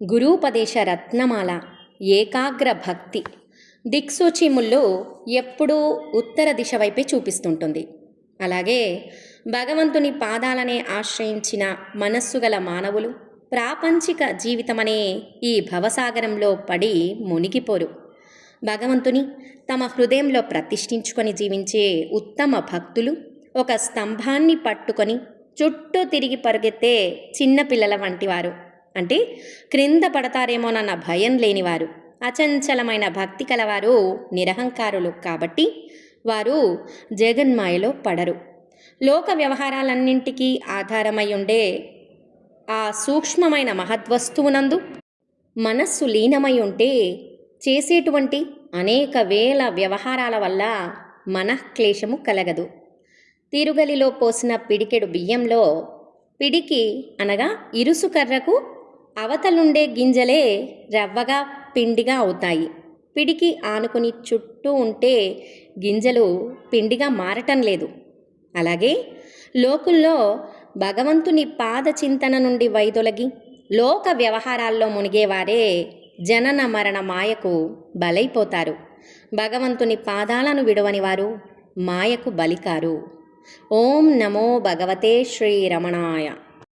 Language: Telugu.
గురూపదేశ రత్నమాల ఏకాగ్ర భక్తి. దిక్సూచి ముళ్ళు ఎప్పుడూ ఉత్తర దిశ వైపే చూపిస్తుంటుంది. అలాగే భగవంతుని పాదాలనే ఆశ్రయించిన మనస్సు గల మానవులు ప్రాపంచిక జీవితమనే ఈ భవసాగరంలో పడి మునిగిపోరు. భగవంతుని తమ హృదయంలో ప్రతిష్ఠించుకొని జీవించే ఉత్తమ భక్తులు ఒక స్తంభాన్ని పట్టుకొని చుట్టూ తిరిగి పరుగెత్తే చిన్నపిల్లల వంటివారు. అంటే క్రింద పడతారేమోనన్న భయం లేనివారు అచంచలమైన భక్తి కలవారు నిరహంకారులు కాబట్టి వారు జగన్మాయలో పడరు. లోక వ్యవహారాలన్నింటికీ ఆధారమై ఉండే ఆ సూక్ష్మమైన మహద్వస్తువునందు మనస్సు లీనమై ఉంటే చేసేటువంటి అనేక వేల వ్యవహారాల వల్ల మనఃక్లేశము కలగదు. తిరుగలిలో పోసిన పిడికెడు బియ్యంలో పిడికి అనగా ఇరుసు కర్రకు అవతలుండే గింజలే రవ్వగా పిండిగా అవుతాయి. పిడికి ఆనుకుని చుట్టూ ఉంటే గింజలు పిండిగా మారటం లేదు. అలాగే లోకుల్లో భగవంతుని పాద చింతన నుండి వైదొలగి లోక వ్యవహారాల్లో మునిగేవారే జనన మరణ మాయకు బలైపోతారు. భగవంతుని పాదాలను విడవని వారు మాయకు బలికారు. ఓం నమో భగవతే శ్రీరమణాయ.